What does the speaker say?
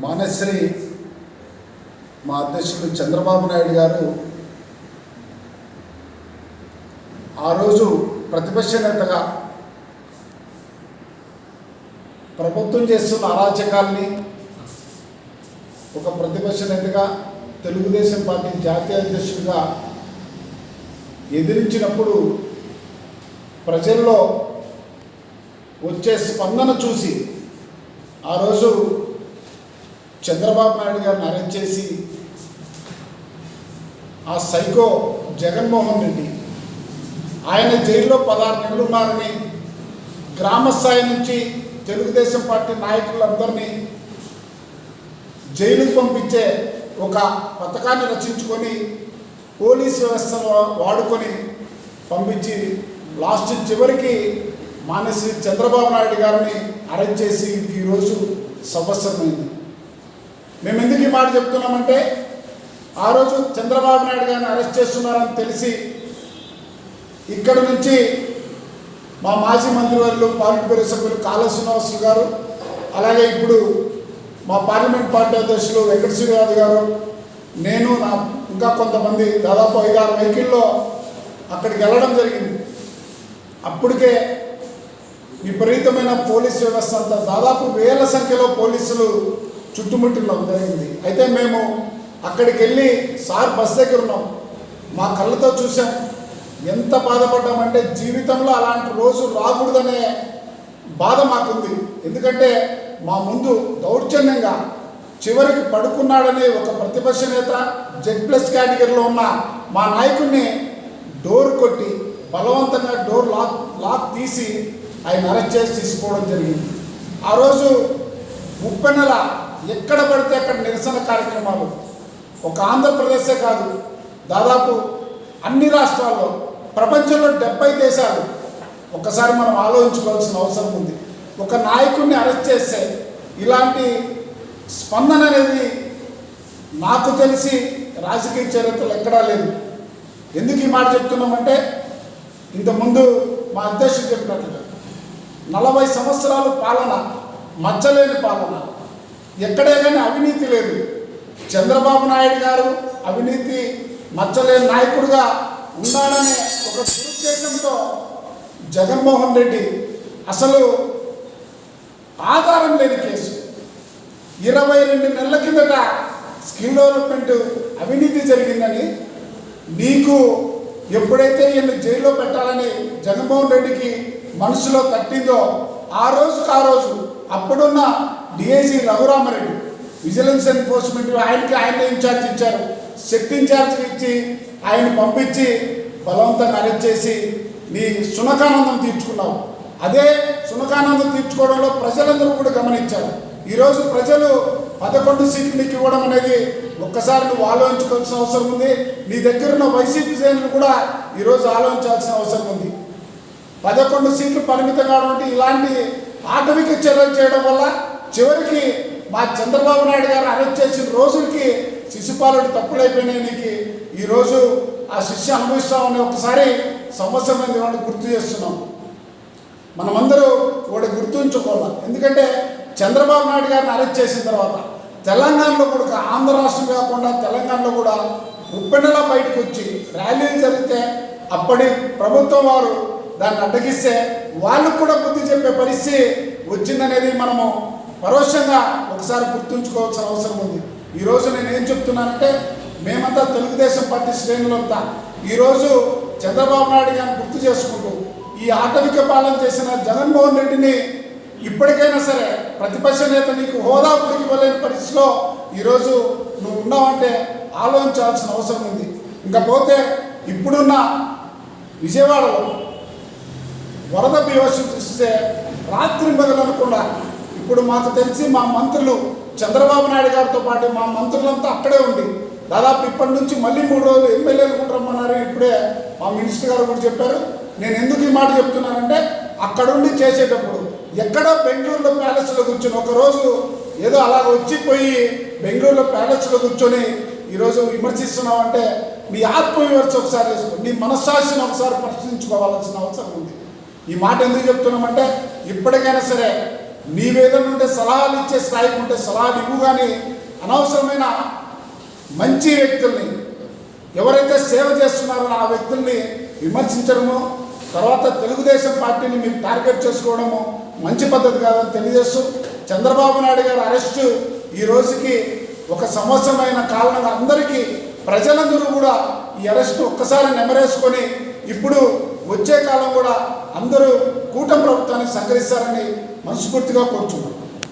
మానశ్రీ మా అధ్యక్షుడు చంద్రబాబు నాయుడు గారు ఆ రోజు ప్రతిపక్ష నేతగా ప్రభుత్వం చేస్తున్న అరాచకాల్ని ఒక ప్రతిపక్ష నేతగా తెలుగుదేశం పార్టీ జాతీయ అధ్యక్షుడిగా ఎదిరించినప్పుడు ప్రజల్లో వచ్చే స్పందన చూసి ఆ రోజు చంద్రబాబు నాయుడు గారిని అరెస్ట్ చేసి ఆ సైకో జగన్మోహన్ రెడ్డి ఆయన జైల్లో పదహారు నెలలు ఉన్నారని గ్రామస్థాయి నుంచి తెలుగుదేశం పార్టీ నాయకులందరినీ జైలుకు పంపించే ఒక పథకాన్ని రచించుకొని పోలీస్ వ్యవస్థను వాడుకొని పంపించి లాస్ట్ చివరికి మానసి చంద్రబాబు నాయుడు గారిని అరెస్ట్ చేసి ఈరోజు సంవత్సరమైంది. మేము ఎందుకు ఈ మాట చెప్తున్నామంటే ఆ రోజు చంద్రబాబు నాయుడు గారిని అరెస్ట్ చేస్తున్నారని తెలిసి ఇక్కడ నుంచి మా మాజీ మంత్రివర్యులు పార్లమెంట్ బ్యూరో సభ్యులు కాళ శ్రీనివాసులు గారు అలాగే ఇప్పుడు మా పార్లమెంట్ పార్టీ అధ్యక్షులు వెంకట శ్రీనివాస్ గారు నేను నా ఇంకా కొంతమంది దాదాపు ఐదారు వెహికల్లో అక్కడికి వెళ్ళడం జరిగింది. అప్పటికే విపరీతమైన పోలీస్ వ్యవస్థ అంతా. దాదాపు వేల సంఖ్యలో పోలీసులు చుట్టుముట్టడం జరిగింది. అయితే మేము అక్కడికి వెళ్ళి సార్ బస్ దగ్గర ఉన్నాం. మా కళ్ళతో చూసాం ఎంత బాధపడ్డామంటే జీవితంలో అలాంటి రోజు రాకూడదనే బాధ మాకుంది. ఎందుకంటే మా ముందు దౌర్జన్యంగా చివరికి పడుకున్నాడని ఒక ప్రతిపక్ష నేత జెడ్ ప్లస్ కేటగిరీలో ఉన్న మా నాయకుడిని డోర్ కొట్టి బలవంతంగా డోర్ లాక్ లాక్ తీసి ఆయన అరెస్ట్ చేసి తీసుకోవడం జరిగింది. ఆ రోజు ముప్పై నెల ఎక్కడ పడితే అక్కడ నిరసన కార్యక్రమాలు. ఒక ఆంధ్రప్రదేశే కాదు దాదాపు అన్ని రాష్ట్రాల్లో ప్రపంచంలో డెబ్బై దేశాలు ఒకసారి మనం ఆలోచించుకోవాల్సిన అవసరం ఉంది. ఒక నాయకుడిని అరెస్ట్ చేస్తే ఇలాంటి స్పందన అనేది నాకు తెలిసి రాజకీయ చరిత్రలు ఎక్కడా లేదు. ఎందుకు ఈ మాట చెప్తున్నామంటే ఇంతకుముందు మా అధ్యక్షుడు చెప్పినట్లుగా నలభై సంవత్సరాలు పాలన మచ్చలేని పాలన. ఎక్కడే కానీ అవినీతి లేదు. చంద్రబాబు నాయుడు గారు అవినీతి మచ్చలేని నాయకుడిగా ఉన్నాడనే ఒక దురుద్దేశంతో జగన్మోహన్ రెడ్డి అసలు ఆధారం లేని కేసు. ఇరవై రెండు నెలల కిందట స్కిల్ డెవలప్మెంట్ అవినీతి జరిగిందని నీకు ఎప్పుడైతే ఈయన జైల్లో పెట్టాలని జగన్మోహన్ రెడ్డికి మనసులో తట్టిందో ఆ రోజుకు ఆ రోజు అప్పుడున్న డిఐజీ రఘురామరెడ్డి విజిలెన్స్ ఎన్ఫోర్స్మెంట్ ఆయనకి ఆయన ఇన్ఛార్జ్ ఇచ్చారు. సెట్ ఇన్ఛార్జ్ ఇచ్చి ఆయన పంపించి బలవంతంగా అరెస్ట్ చేసి నీ సునకానందం తీర్చుకున్నావు. అదే సునకానందం తీర్చుకోవడంలో ప్రజలందరూ కూడా గమనించారు. ఈరోజు ప్రజలు పదకొండు సీట్లు నీకు ఇవ్వడం అనేది ఒక్కసారి నువ్వు ఆలోచించుకోవాల్సిన అవసరం ఉంది. నీ దగ్గర ఉన్న వైసీపీ శ్రేణులు కూడా ఈరోజు ఆలోచించాల్సిన అవసరం ఉంది. పదకొండు సీట్లు పరిమితం కావడం ఇలాంటి ఆటవిక చర్యలు చేయడం వల్ల చివరికి మా చంద్రబాబు నాయుడు గారు అరెస్ట్ చేసిన రోజులకి శిశుపాలుడు తప్పులైపోయినాయి ఈరోజు ఆ శిక్ష అనుభవిస్తామని ఒకసారి సంవత్సరం వాడు గుర్తు చేస్తున్నాం. మనమందరూ వాడు గుర్తుంచుకోవాలి. ఎందుకంటే చంద్రబాబు నాయుడు గారిని అరెస్ట్ చేసిన తర్వాత తెలంగాణలో కూడా ఆంధ్ర రాష్ట్రం కాకుండా తెలంగాణలో కూడా ఉప్పెన్నెల బయటకు వచ్చి ర్యాలీలు జరిగితే అప్పటి ప్రభుత్వం వారు దాన్ని అడ్డగిస్తే వాళ్ళకు కూడా బుద్ధి చెప్పే పరిస్థితి వచ్చిందనేది మనము పరోక్షంగా ఒకసారి గుర్తుంచుకోవాల్సిన అవసరం ఉంది. ఈరోజు నేను ఏం చెప్తున్నానంటే మేమంతా తెలుగుదేశం పార్టీ శ్రేణులంతా ఈరోజు చంద్రబాబు నాయుడు గారిని గుర్తు చేసుకుంటూ ఈ ఆటవిక పాలన చేసిన జగన్మోహన్ రెడ్డిని ఇప్పటికైనా సరే ప్రతిపక్ష నేత నీకు హోదా ఇవ్వలేని పరిస్థితిలో ఈరోజు నువ్వు ఉన్నావంటే ఆలోచించాల్సిన అవసరం ఉంది. ఇంకపోతే ఇప్పుడున్న విజయవాడలో వరద బీభత్సం చూస్తే రాత్రి మొదలనకుండా ఇప్పుడు మాకు తెలిసి మా మంత్రులు చంద్రబాబు నాయుడు గారితో పాటు మా మంత్రులంతా అక్కడే ఉండి దాదాపు ఇప్పటి నుంచి మళ్ళీ మూడు రోజులు ఎమ్మెల్యేలు కూడా రమ్మన్నారు. ఇప్పుడే మా మినిస్టర్ గారు కూడా చెప్పారు. నేను ఎందుకు ఈ మాట చెప్తున్నానంటే అక్కడుండి చేసేటప్పుడు ఎక్కడో బెంగళూరులో ప్యాలెస్లో కూర్చొని ఒకరోజు ఏదో అలా వచ్చిపోయి బెంగళూరులో ప్యాలెస్లో కూర్చొని ఈరోజు విమర్శిస్తున్నావు అంటే నీ ఆత్మవిమర్శ ఒకసారి వేసుకో నీ మనస్సాక్షిని ఒకసారి ప్రశ్నించుకోవాల్సిన అవసరం ఉంది. ఈ మాట ఎందుకు చెప్తున్నామంటే ఇప్పటికైనా సరే నీవేదన్నా ఉంటే సలహాలు ఇచ్చే స్థాయికి ఉంటే సలహాలు ఇవ్వు కానీ అనవసరమైన మంచి వ్యక్తుల్ని ఎవరైతే సేవ చేస్తున్నారో ఆ వ్యక్తుల్ని విమర్శించడము తర్వాత తెలుగుదేశం పార్టీని మీరు టార్గెట్ చేసుకోవడము మంచి పద్ధతి కాదని తెలియజేస్తూ చంద్రబాబు నాయుడు గారి అరెస్టు ఈ రోజుకి ఒక సంవత్సరమైన కారణంగా అందరికీ ప్రజలందరూ కూడా ఈ అరెస్టు ఒక్కసారి నెమరేసుకొని ఇప్పుడు వచ్చే కాలం కూడా అందరూ కూటమి ప్రభుత్వానికి సహకరిస్తారని మనస్ఫూర్తిగా కోరుచున్నాం.